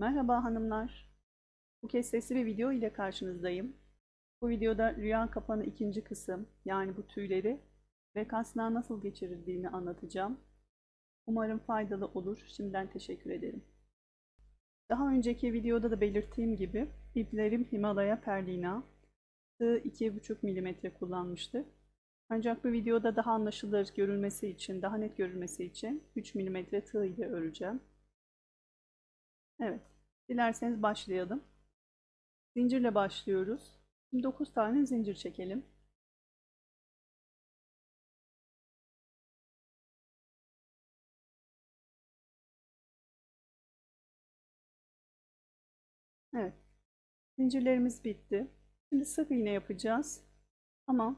Merhaba hanımlar. Bu kez sesli bir video ile karşınızdayım. Bu videoda rüya kapanı ikinci kısım yani bu tüyleri ve kasnağı nasıl geçirildiğini anlatacağım. Umarım faydalı olur. Şimdiden teşekkür ederim. Daha önceki videoda da belirttiğim gibi iplerim Himalaya Perlina. Tığ 2,5 mm kullanmıştık. Ancak bu videoda daha anlaşılır görülmesi için, daha net görülmesi için 3 mm tığ ile öreceğim. Evet, dilerseniz başlayalım. Zincirle başlıyoruz. Şimdi 9 tane zincir çekelim. Evet, zincirlerimiz bitti. Şimdi sık iğne yapacağız. Ama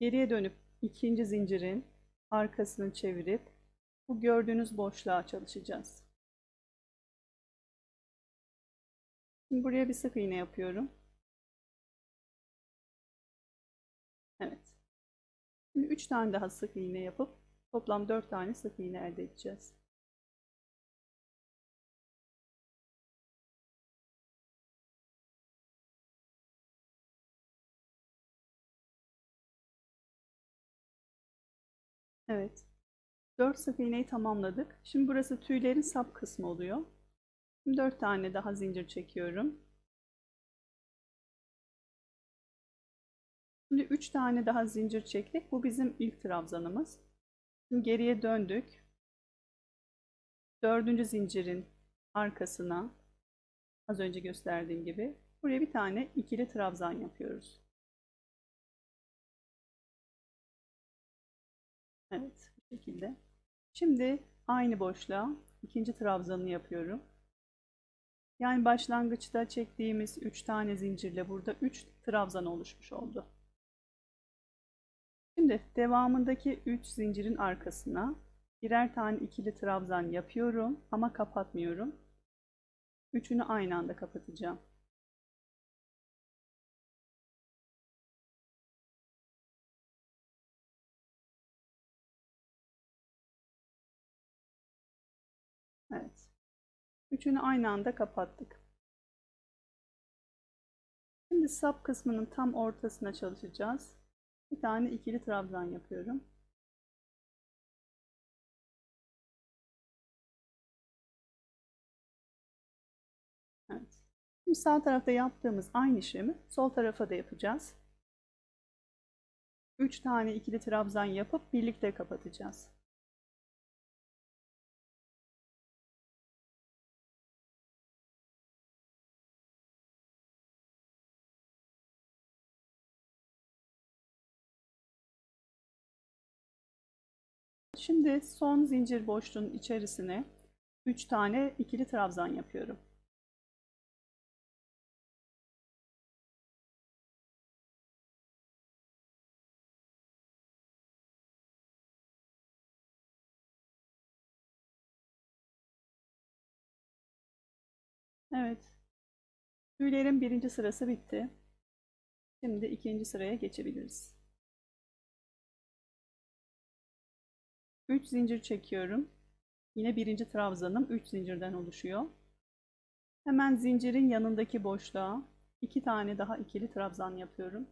geriye dönüp ikinci zincirin arkasını çevirip bu gördüğünüz boşluğa çalışacağız. Şimdi buraya bir sık iğne yapıyorum. Evet. Şimdi 3 tane daha sık iğne yapıp toplam 4 tane sık iğne elde edeceğiz. Evet. 4 sık iğneyi tamamladık. Şimdi burası tüylerin sap kısmı oluyor. Şimdi 4 tane daha zincir çekiyorum. Şimdi 3 tane daha zincir çektik. Bu bizim ilk trabzanımız. Şimdi geriye döndük. Dördüncü zincirin arkasına az önce gösterdiğim gibi buraya bir tane ikili trabzan yapıyoruz. Evet, bu şekilde. Şimdi aynı boşluğa ikinci trabzanını yapıyorum. Yani başlangıçta çektiğimiz 3 tane zincirle burada 3 trabzan oluşmuş oldu. Şimdi devamındaki 3 zincirin arkasına birer tane ikili trabzan yapıyorum ama kapatmıyorum. Üçünü aynı anda kapatacağım. Üçünü aynı anda kapattık. Şimdi sap kısmının tam ortasına çalışacağız. Bir tane ikili trabzan yapıyorum. Evet. Şimdi sağ tarafta yaptığımız aynı işlemi sol tarafa da yapacağız. 3 tane ikili trabzan yapıp birlikte kapatacağız. Şimdi son zincir boşluğunun içerisine 3 tane ikili trabzan yapıyorum. Evet. Tüylerin birinci sırası bitti. Şimdi ikinci sıraya geçebiliriz. 3 zincir çekiyorum. Yine birinci trabzanım 3 zincirden oluşuyor. Hemen zincirin yanındaki boşluğa 2 tane daha ikili trabzan yapıyorum.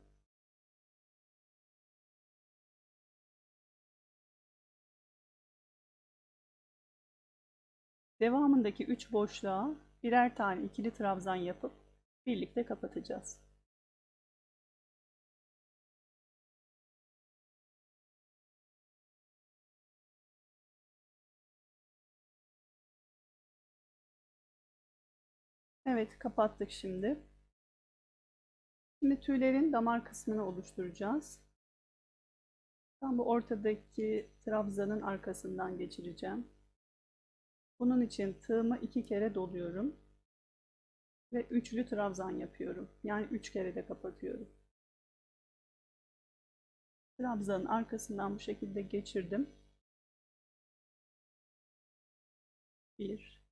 Devamındaki 3 boşluğa birer tane ikili trabzan yapıp birlikte kapatacağız. Evet, kapattık şimdi. Şimdi tüylerin damar kısmını oluşturacağız. Tam bu ortadaki trabzanın arkasından geçireceğim. Bunun için tığımı iki kere doluyorum. Ve üçlü trabzan yapıyorum. Yani üç kere de kapatıyorum. Trabzanın arkasından bu şekilde geçirdim. Bir,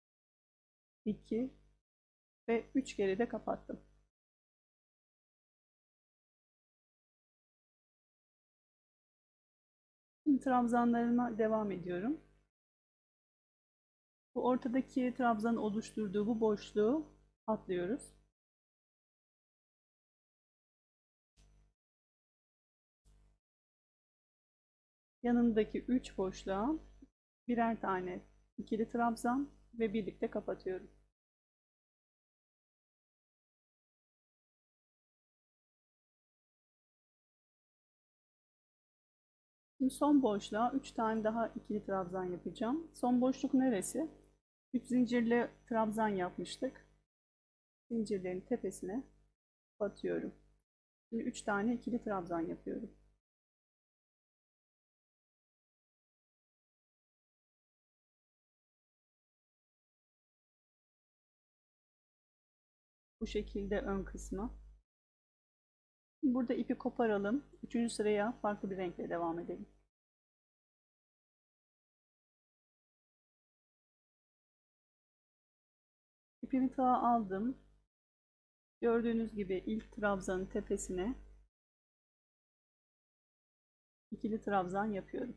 iki ve 3 kere de kapattım. Şimdi trabzanlarıma devam ediyorum. Bu ortadaki trabzanın oluşturduğu bu boşluğu atlıyoruz. Yanındaki 3 boşluğa birer tane ikili trabzan ve birlikte kapatıyorum. Şimdi son boşluğa 3 tane daha ikili trabzan yapacağım. Son boşluk neresi? 3 zincirli trabzan yapmıştık. Zincirlerin tepesine batıyorum. Şimdi 3 tane ikili trabzan yapıyorum. Bu şekilde ön kısmı. Burada ipi koparalım. Üçüncü sıraya farklı bir renkle devam edelim. İpimi tağa aldım. Gördüğünüz gibi ilk trabzanın tepesine ikili trabzan yapıyorum.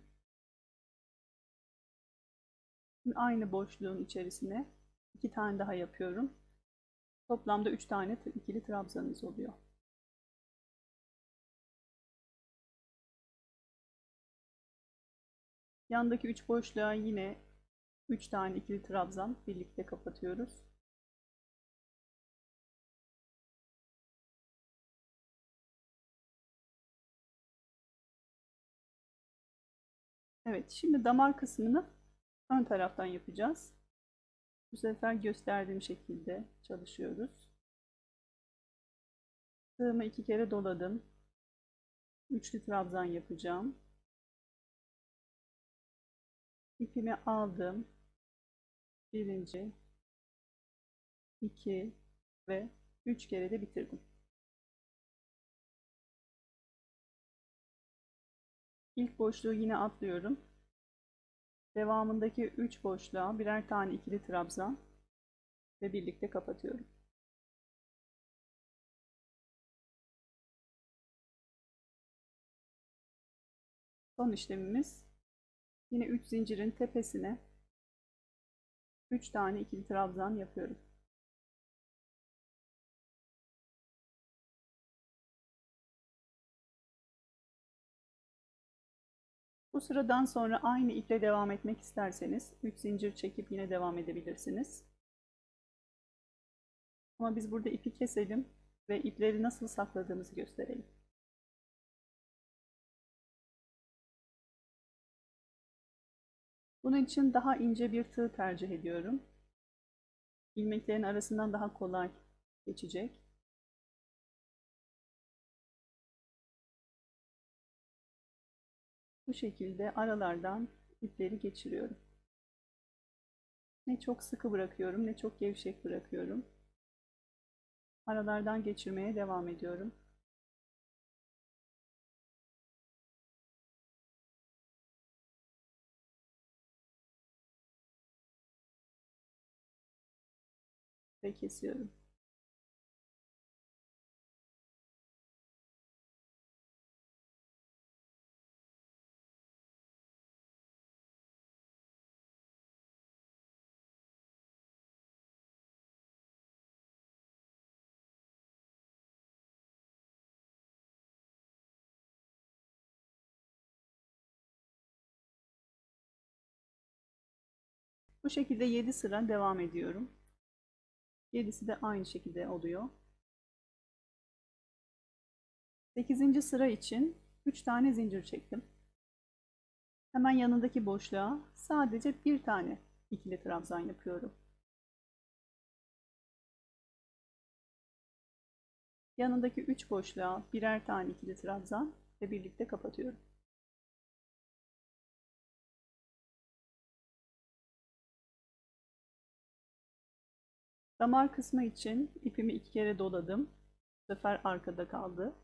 Şimdi aynı boşluğun içerisine iki tane daha yapıyorum. Toplamda üç tane ikili trabzanımız oluyor. Yandaki üç boşluğa yine üç tane ikili trabzan birlikte kapatıyoruz. Evet, şimdi damar kısmını ön taraftan yapacağız. Bu sefer gösterdiğim şekilde çalışıyoruz. Tığımı iki kere doladım. Üçlü trabzan yapacağım. İpimi aldım. Birinci, iki ve üç kere de bitirdim. İlk boşluğu yine atlıyorum. Devamındaki 3 boşluğa birer tane ikili trabzan ve birlikte kapatıyorum. Son işlemimiz yine 3 zincirin tepesine 3 tane ikili trabzan yapıyorum. Bu sıradan sonra aynı iple devam etmek isterseniz 3 zincir çekip yine devam edebilirsiniz. Ama biz burada ipi keselim ve ipleri nasıl sakladığımızı gösterelim. Bunun için daha ince bir tığ tercih ediyorum. İlmeklerin arasından daha kolay geçecek. Bu şekilde aralardan ipleri geçiriyorum. Ne çok sıkı bırakıyorum ne çok gevşek bırakıyorum. Aralardan geçirmeye devam ediyorum. Kesiyorum. Bu şekilde 7 sıra devam ediyorum. 7'si de aynı şekilde oluyor. 8. sıra için 3 tane zincir çektim. Hemen yanındaki boşluğa sadece bir tane ikili trabzan yapıyorum. Yanındaki 3 boşluğa birer tane ikili trabzan ve birlikte kapatıyorum. Damar kısmı için ipimi iki kere doladım. Bu sefer arkada kaldı.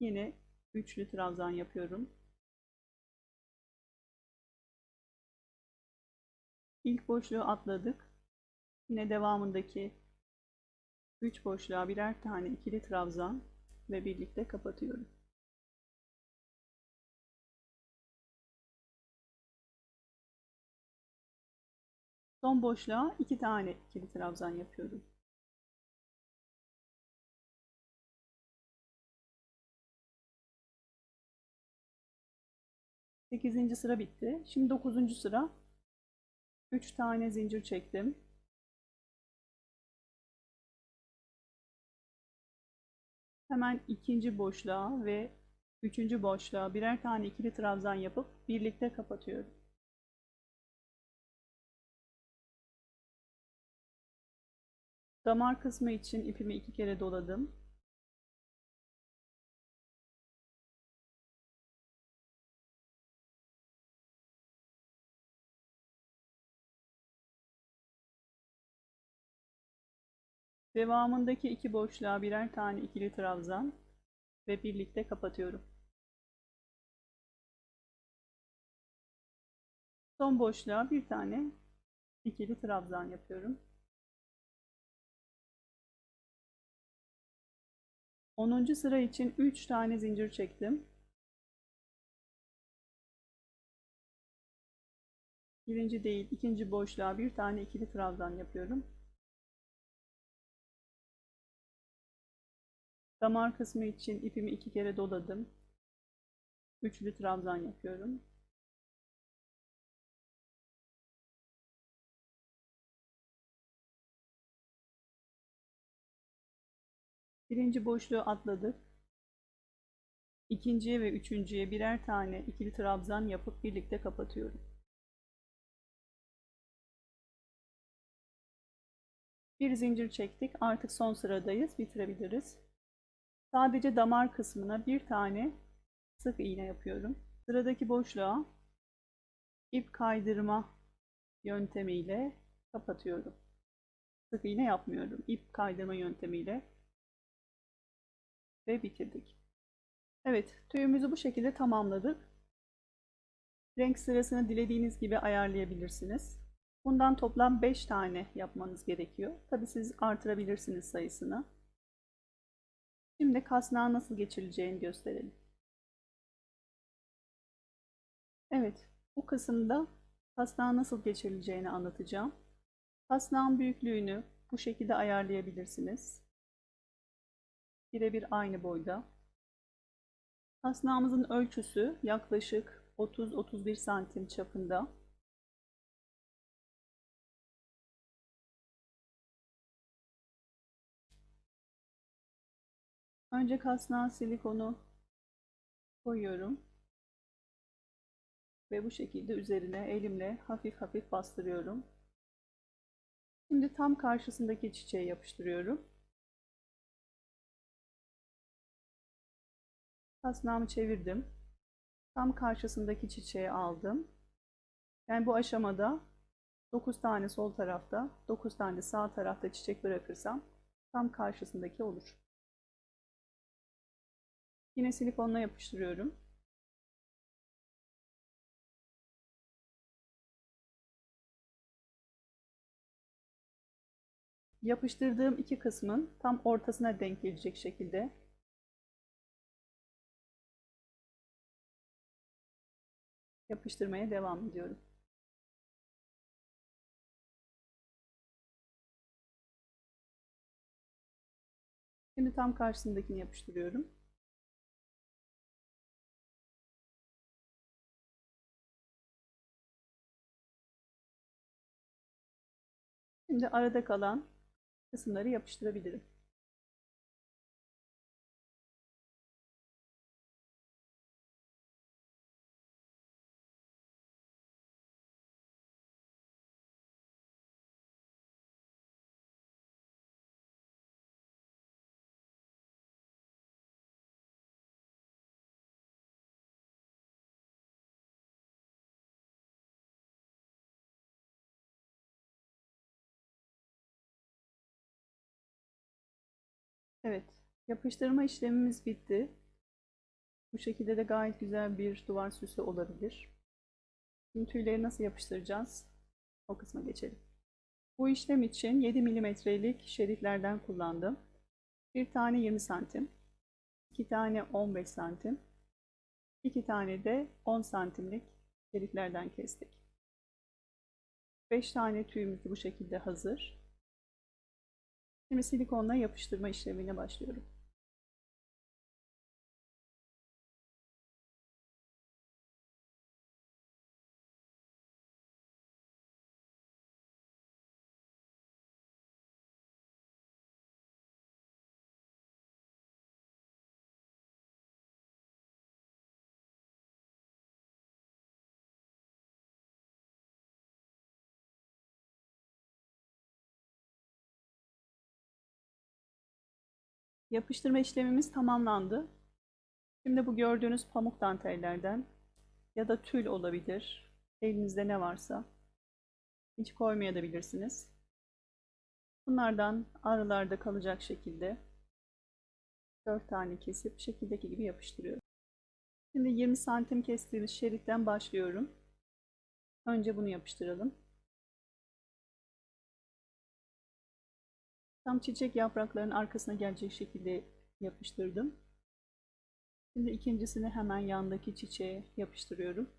Yine üçlü trabzan yapıyorum. İlk boşluğu atladık. Yine devamındaki 3 boşluğa birer tane ikili trabzan ve birlikte kapatıyorum. Son boşluğa iki tane ikili trabzan yapıyorum. Sekizinci sıra bitti. Şimdi dokuzuncu sıra. Üç tane zincir çektim. Hemen ikinci boşluğa ve üçüncü boşluğa birer tane ikili trabzan yapıp birlikte kapatıyorum. Damar kısmı için ipimi iki kere doladım. Devamındaki iki boşluğa birer tane ikili trabzan ve birlikte kapatıyorum. Son boşluğa bir tane ikili trabzan yapıyorum. 10. sıra için 3 tane zincir çektim. Birinci değil, ikinci boşluğa bir tane ikili trabzan yapıyorum. Damar kısmı için ipimi iki kere doladım. Üçlü trabzan yapıyorum. Birinci boşluğu atladık. İkinciye ve üçüncüye birer tane ikili trabzan yapıp birlikte kapatıyorum. Bir zincir çektik. Artık son sıradayız. Bitirebiliriz. Sadece damar kısmına bir tane sık iğne yapıyorum. Sıradaki boşluğa ip kaydırma yöntemiyle kapatıyorum. Sık iğne yapmıyorum. İp kaydırma yöntemiyle ve bitirdik. Evet, tüyümüzü bu şekilde tamamladık. Renk sırasını dilediğiniz gibi ayarlayabilirsiniz. Bundan toplam 5 tane yapmanız gerekiyor. Tabi siz artırabilirsiniz sayısını. Şimdi kasnağı nasıl geçirileceğini gösterelim. Evet, bu kısımda kasnağı nasıl geçirileceğini anlatacağım. Kasnağın büyüklüğünü bu şekilde ayarlayabilirsiniz. Birebir aynı boyda. Kasnağımızın ölçüsü yaklaşık 30-31 santim çapında. Önce kasnağa silikonu koyuyorum. Ve bu şekilde üzerine elimle hafif hafif bastırıyorum. Şimdi tam karşısındaki çiçeği yapıştırıyorum. Kasnağımı çevirdim. Tam karşısındaki çiçeği aldım. Yani bu aşamada 9 tane sol tarafta, 9 tane sağ tarafta çiçek bırakırsam tam karşısındaki olur. Yine silikonla yapıştırıyorum. Yapıştırdığım iki kısmın tam ortasına denk gelecek şekilde yapıştırmaya devam ediyorum. Şimdi tam karşısındakini yapıştırıyorum. Şimdi arada kalan kısımları yapıştırabilirim. Evet, yapıştırma işlemimiz bitti. Bu şekilde de gayet güzel bir duvar süsü olabilir. Şimdi tüyleri nasıl yapıştıracağız? O kısma geçelim. Bu işlem için 7 milimetrelik şeritlerden kullandım. Bir tane 20 santim, iki tane 15 santim, iki tane de 10 santimlik şeritlerden kestik. 5 tane tüyümüz bu şekilde hazır. Şimdi silikonla yapıştırma işlemine başlıyorum. Yapıştırma işlemimiz tamamlandı. Şimdi bu gördüğünüz pamuk dantellerden ya da tül olabilir. Elinizde ne varsa. Hiç koymayabilirsiniz. Bunlardan aralarda kalacak şekilde 4 tane kesip şekildeki gibi yapıştırıyorum. Şimdi 20 santim kestiğimiz şeritten başlıyorum. Önce bunu yapıştıralım. Tam çiçek yapraklarının arkasına gelecek şekilde yapıştırdım. Şimdi ikincisini hemen yandaki çiçeğe yapıştırıyorum.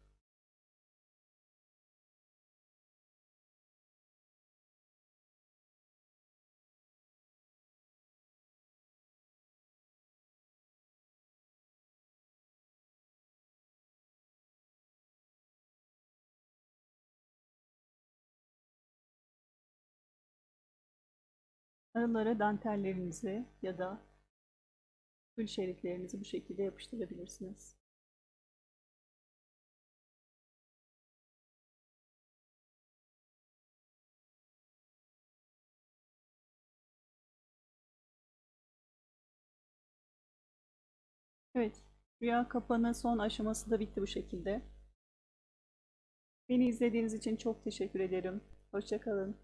Aralara dantellerinizi ya da tül şeritlerinizi bu şekilde yapıştırabilirsiniz. Evet, rüya kapanı son aşaması da bitti bu şekilde. Beni izlediğiniz için çok teşekkür ederim. Hoşçakalın.